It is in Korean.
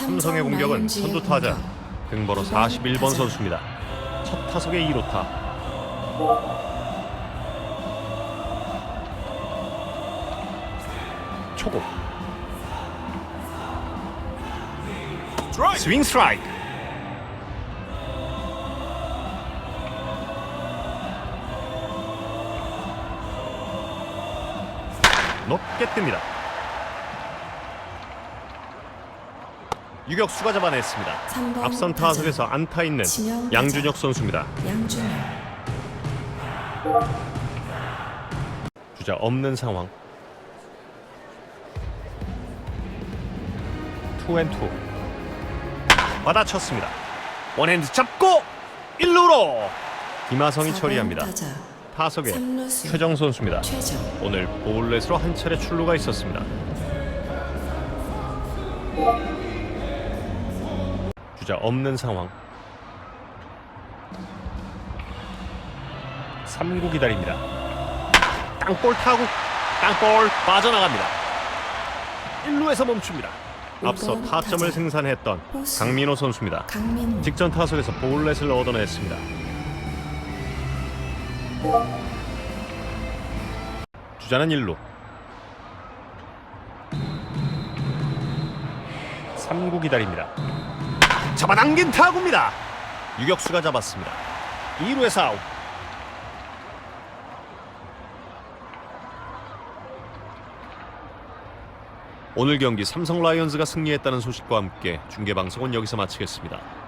삼성의 공격은 선두 타자 등번호 41번 선수입니다. 첫 타석의 2루타. 초고 스윙 스트라이크 높게 뜹니다. 유격수가 잡아냈습니다. 3번 앞선 타석에서 안타 있는 양준혁 선수입니다. 양준혁 주자 없는 상황. 투앤투 받아쳤습니다. 원핸드 잡고 1루로 김하성이 4번 처리합니다. 타자 타석에 삼루수 최정 선수입니다. 최정 오늘 볼넷으로 한 차례 출루가 있었습니다. 주자 없는 상황. 3구 기다립니다. 땅볼 타고 땅볼 빠져나갑니다. 1루에서 멈춥니다. 앞서 타점을. 생산했던. 강민호 선수입니다. 직전 타석에서 볼넷을 얻어냈습니다. 주자는 1루. 3구 기다립니다. 잡아당긴 타구입니다. 유격수가 잡았습니다. 2루에서 아웃. 오늘 경기 삼성 라이온즈가 승리했다는 소식과 함께 중계 방송은 여기서 마치겠습니다.